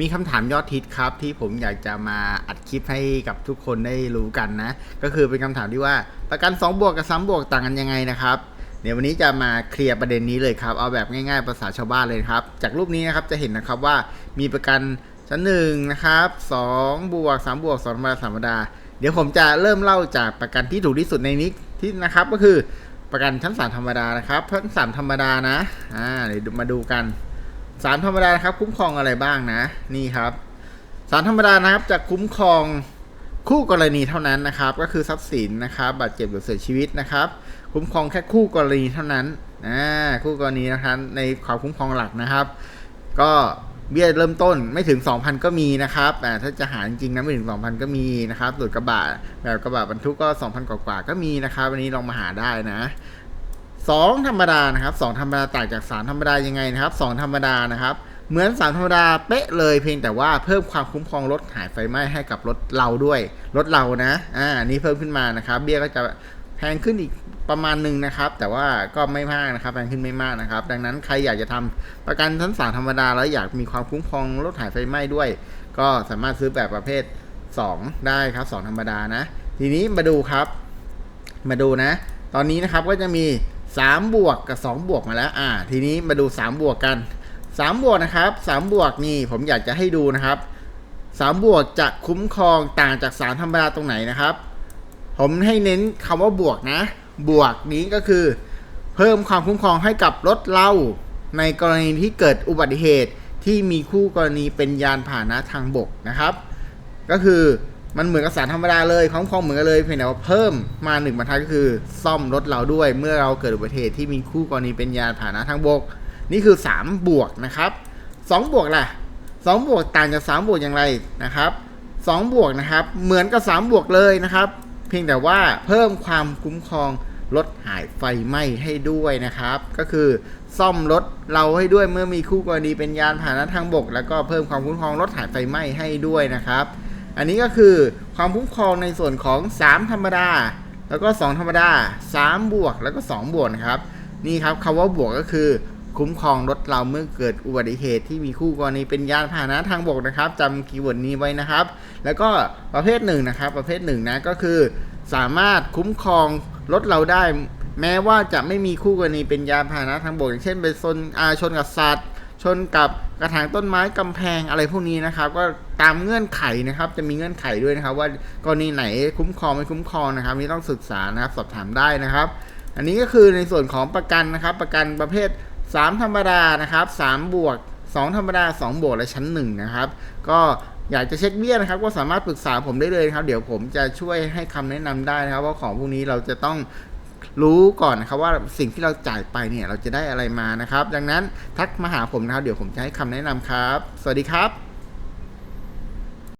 มีคำถามยอดฮิตครับ ที่ผมอยากจะมาอัดคลิปให้กับทุกคนได้รู้กันนะ ก็คือเป็นคำถามที่ว่าประกัน 2 บวกกับ3บวกต่างกันยังไงนะครับเดี๋ยววันนี้จะมาเคลียร์ประเด็นนี้เลยครับ เอาแบบง่ายๆภาษาชาวบ้านเลยครับ จากรูปนี้นะครับจะเห็นนะครับว่ามีประกันชั้นหนึ่งนะครับ2บวก3บวก2ธรรมดา3ธรรมดา เดี๋ยวผมจะเริ่มเล่าจากประกันที่ถูกที่สุดในนี้ที่นะครับก็คือประกันชั้นสามธรรมดานะครับชั้นสามธรรมดานะอ่าเดี๋ยวมาดูกัน สารธรรมดานะครับ คุ้มครองอะไรบ้างนะ นี่ครับ สารธรรมดานะครับจะคุ้มครองคู่กรณีเท่านั้นนะครับ ก็คือทรัพย์สินนะครับบาดเจ็บหรือเสียชีวิตนะครับ คุ้มครองแค่คู่กรณีเท่านั้นอ่าคู่กรณีนะครับในความคุ้มครองหลักนะครับ ก็เบี้ยเริ่มต้นไม่ถึง 2,000 ก็มีนะครับอ่ถ้าจะหาจริงนะไม่ถึง 2,000 ก็มีนะครับส่วนกระบะแบบกระบะบรรทุกก็ 2,000 กว่าๆก็มีนะครับ วันนี้ลองมาหาได้นะ สองธรรมดานะครับสองธรรมดาต่างจากสามธรรมดายังไงนะครับสองธรรมดานะครับ เหมือนสามธรรมดาเป๊ะเลยเพียงแต่ว่าเพิ่มความคุ้มครองรถหายไฟไหม้ให้กับรถเราด้วย รถเรานะอ่านี้เพิ่มขึ้นมานะครับ เบี้ยก็จะแพงขึ้นอีกประมาณหนึ่งนะครับ แต่ว่าก็ไม่มากนะครับแพงขึ้นไม่มากนะครับ ดังนั้นใครอยากจะทำประกันชั้นสามธรรมดาแล้วอยากมีความคุ้มครองรถหายไฟไหม้ด้วย ก็สามารถซื้อแบบประเภท 2 ได้ครับ 2 ธรรมดานะ ทีนี้มาดูครับ มาดูนะ ตอนนี้นะครับก็จะมี 3 บวกกับ 2 บวกมาแล้ว อ่า ทีนี้มาดู 3 บวกกัน 3 บวกนะครับ 3 บวกนี่ผมอยากจะให้ดูนะครับ 3 บวกจะคุ้มครองต่างจาก 3 ธรรมดาตรงไหนนะครับ ผมให้เน้นคำว่าบวกนะ บวกนี้ก็คือ เพิ่มความคุ้มครองให้กับรถเราในกรณีที่เกิดอุบัติเหตุที่มีคู่กรณีเป็นยานพาหนะทางบกนะครับ ก็คือ มันเหมือนกับสารธรรมดาเลยคุ้มครองเหมือนกันเลยเพียงแต่ว่าเพิ่มมาหนึ่งบรรทัดก็คือ ซ่อมรถเราด้วย เมื่อเราเกิดอุบัติเหตุที่มีคู่กรณีเป็นยานพาหนะทางบก นี่คือ 3 บวกนะครับ2บวกล่ะ2บวกต่างจาก3บวกอย่างไรนะครับ2บวกนะครับ เหมือนกับ3บวกเลยนะครับ เพียงแต่ว่าเพิ่มความคุ้มครองลดหายไฟไหม้ให้ด้วยนะครับ ก็คือซ่อมรถเราให้ด้วยเมื่อมีคู่กรณีเป็นยานพาหนะทางบก แล้วก็เพิ่มความคุ้มครองลดหายไฟไหม้ให้ด้วยนะครับ อันนี้ก็คือความคุ้มครองในส่วนของ 3 ธรรมดา แล้วก็ 2 ธรรมดา 3 บวกแล้วก็ 2 บวกนะครับ นี่ครับคำว่าบวกก็คือ คุ้มครองรถเราเมื่อเกิดอุบัติเหตุที่มีคู่กรณีเป็นยานพาหนะทางบกนะครับจำคีย์เวิร์ดนี้ไว้นะครับ แล้วก็ประเภทหนึ่งนะครับ ประเภทหนึ่งนะก็คือ สามารถคุ้มครองรถเราได้แม้ว่าจะไม่มีคู่กรณีเป็นยานพาหนะทางบกอย่างเช่นไปชนอาชนกับสัตว์ ชนกับกระถางต้นไม้กำแพงอะไรพวกนี้นะครับ ก็ตามเงื่อนไขนะครับ จะมีเงื่อนไขด้วยนะครับ ว่ากรณีไหนคุ้มครองไม่คุ้มครองนะครับนี่ต้องศึกษานะครับสอบถามได้นะครับ อันนี้ก็คือในส่วนของประกันนะครับ ประกันประเภท 3 ธรรมดานะครับ3บวก2ธรรมดา 2 บวกและชั้น1นะครับ ก็อยากจะเช็คเบี้ยนะครับ ก็สามารถปรึกษาผมได้เลยครับ เดี๋ยวผมจะช่วยให้คำแนะนำได้นะครับว่าของพวกนี้เราจะต้อง รู้ก่อนนะครับว่าสิ่งที่เราจ่ายไปเนี่ยเราจะได้อะไรมานะครับ ดังนั้นทักมาหาผมนะครับ เดี๋ยวผมจะให้คำแนะนำครับ สวัสดีครับ